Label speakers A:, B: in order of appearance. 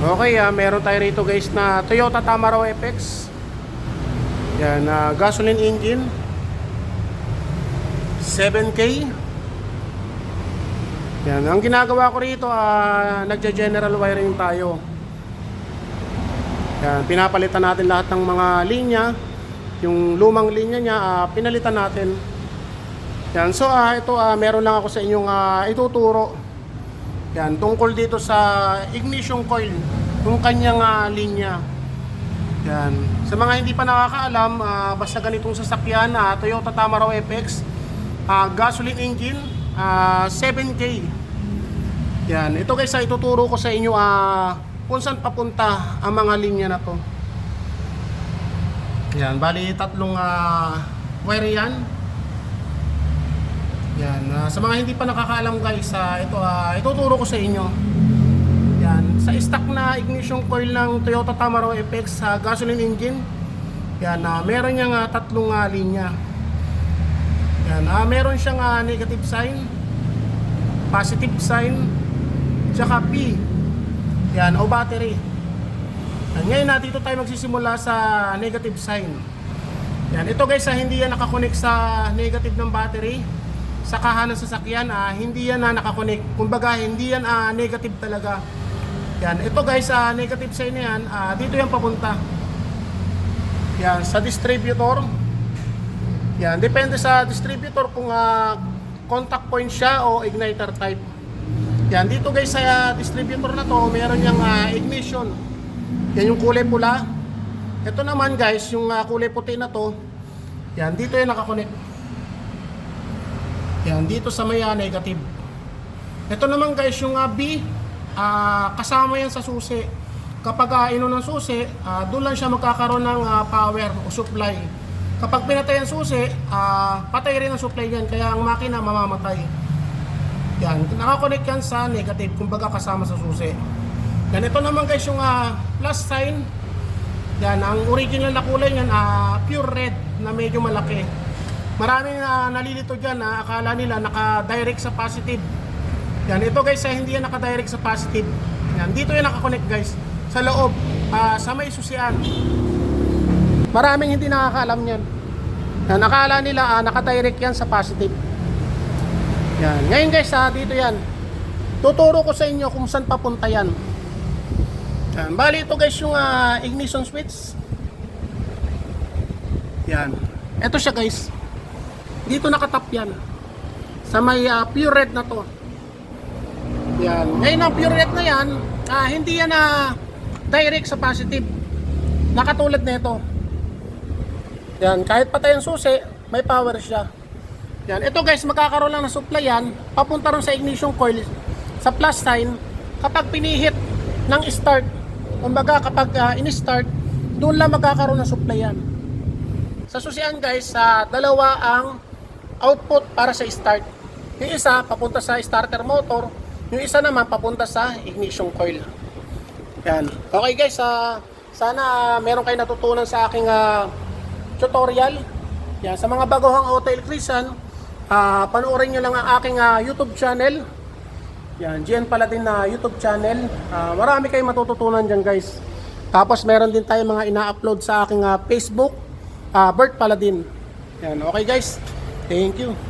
A: Okay, ah, meron tayo rito guys na Toyota Tamaro FX. Yan, na gasoline engine. 7K. Yan, ang ginagawa ko rito, ah, nagja-general wiring tayo. Yan, pinapalitan natin lahat ng mga linya. Yung lumang linya niya, ah, pinalitan natin. Yan, so ah, ito ah, meron lang ako sa inyong ah, ituturo. Yan, tungkol dito sa ignition coil, yung kanyang ah, linya. Yan. Sa mga hindi pa nakakaalam, ah, basta ganitong sasakyan, ah, Toyota Tamaro FX, ah, gasoline engine, ah, 7K. Yan. Ito guys, ah, ituturo ko sa inyo ah, kung saan papunta ang mga linya na to. Yan, bali tatlong ah, wire yan. Yan, ah, sa mga hindi pa nakakaalam guys, ah, ito ah, ituturo ko sa inyo. Yan, sa stock na ignition coil ng Toyota Tamaro FX sa gasoline engine, yan, ah, meron niyang ah, tatlong ah, linya. Yan, ah, meron siyang ah, negative sign, positive sign, tsaka P. Yan, o battery. Yan, ngayon na dito tayo magsisimula sa negative sign. Yan, ito guys, ah, hindi yan nakakonect sa negative ng battery. Sa kahanan ng sasakyan, ah, hindi yan na nakakonect. Kumbaga, hindi yan ah, negative talaga. Yan, ito guys, ah, negative sign na yan, ah, dito yan papunta. Yan, sa distributor. Yan, depende sa distributor kung ah, contact point siya o igniter type. Yan, dito guys sa distributor na to, meron yung ignition. Yan yung kulay pula. Ito naman guys, yung ah, kulay puti na to, yan, dito yan nakakonect. Yan, dito sa may ah, negative. Ito naman guys, yung ah, B, ah, kasama yan sa susi. Kapag uh, ino ng susi, ah, doon lang siya magkakaroon ng ah, power o supply. Kapag pinatay ang susi, ah, patay rin ang supply yan, kaya ang makina mamamatay. Yan, nakakonect yan sa negative, kumbaga kasama sa susi. Yan, ito naman guys yung ah, plus sign. Yan, ang original na kulay niyan, ah, pure red na medyo malaki. Maraming na nalilito dyan na akala nila naka-direct sa positive. Yan, ito guys, ah, hindi yan naka-direct sa positive. Yan, dito yan nakakonect guys. Sa loob, ah, sa may susian. Maraming hindi nakakaalam yan. Yan, nakala nila ah, naka-direct yan sa positive. Yan. Ngayon guys, ah, dito yan. Tuturo ko sa inyo kung saan papunta yan. Yan. Bali ito guys yung ah, ignition switch. Yan. Ito siya guys. Dito nakatap yan. Sa may ah, pure red na to. Yan. Ngayon ang pure red na yan, ah, hindi yan na direct sa positive. Nakatulad nito. Yan. Kahit patay ang susi, may power siya. Yan. Ito guys, magkakaroon lang ng supply yan. Papunta rin sa ignition coil sa plus sign kapag pinihit ng start. Kumbaga kapag uh, in-start, doon lang magkakaroon ng supply yan. Sa susian guys, sa dalawa ang output para sa start. Yung isa papunta sa starter motor, yung isa naman papunta sa ignition coil. Yan. Okay guys, ah, sana meron kayo natutunan sa aking ah, tutorial. Yan, sa mga baguhang auto electrician, ah, panoorin nyo lang ang aking ah, YouTube channel. Yan, GN pala din na YouTube channel. Ah, marami kayong matututunan dyan guys. Tapos meron din tayo mga ina-upload sa aking ah, Facebook, ah, Bert Paladin. Yan, okay guys. Thank you.